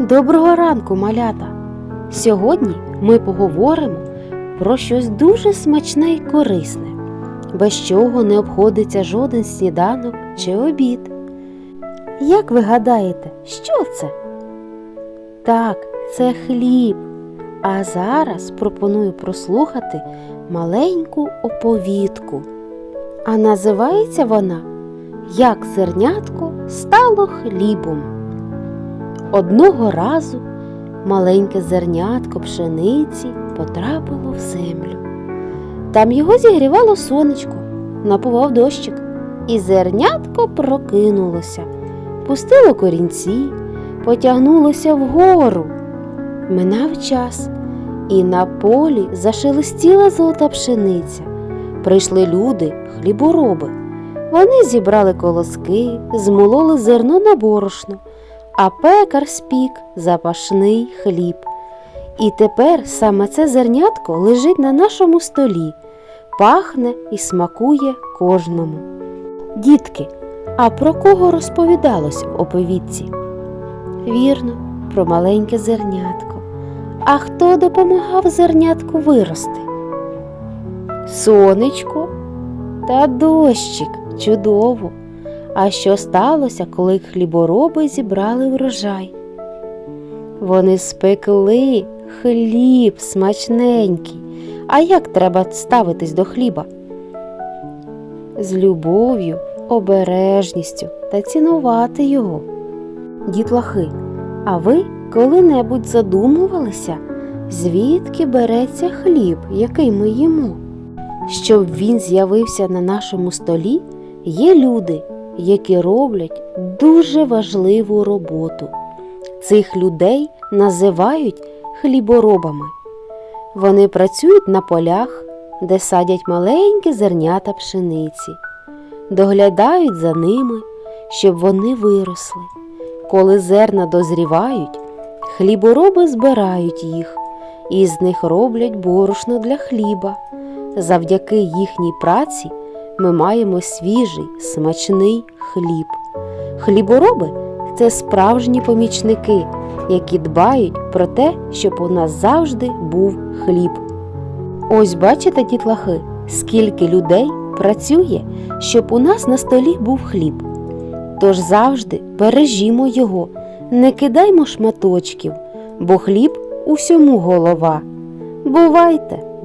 Доброго ранку, малята! Сьогодні ми поговоримо про щось дуже смачне і корисне, без чого не обходиться жоден сніданок чи обід. Як ви гадаєте, що це? Так, це хліб. А зараз пропоную прослухати маленьку оповідку. А називається вона Як зернятко стало хлібом. Одного разу маленьке зернятко пшениці потрапило в землю. Там його зігрівало сонечко, напував дощик, і зернятко прокинулося, пустило корінці, потягнулося вгору. Минав час, і на полі зашелестіла золота пшениця. Прийшли люди, хлібороби. Вони зібрали колоски, змололи зерно на борошно а пекар спік запашний хліб. І тепер саме це зернятко лежить на нашому столі, пахне і смакує кожному. Дітки, а про кого розповідалось в оповідці? Вірно, про маленьке зернятко. А хто допомагав зернятку вирости? Сонечко та дощик чудово. А що сталося, коли хлібороби зібрали врожай? Вони спекли хліб смачненький. А як треба ставитись до хліба? З любов'ю, обережністю та цінувати його. Дітлахи, а ви коли-небудь задумувалися, звідки береться хліб, який ми їмо? Щоб він з'явився на нашому столі, є люди які роблять дуже важливу роботу. Цих людей називають хліборобами. Вони працюють на полях, де садять маленькі зернята пшениці, доглядають за ними, щоб вони виросли. Коли зерна дозрівають, хлібороби збирають їх і з них роблять борошно для хліба. Завдяки їхній праці ми маємо свіжий, смачний хліб. Хлібороби це справжні помічники, які дбають про те, щоб у нас завжди був хліб. Ось бачите, дітлахи, скільки людей працює, щоб у нас на столі був хліб. Тож завжди бережімо його, не кидаймо шматочків, бо хліб усьому голова. Бувайте!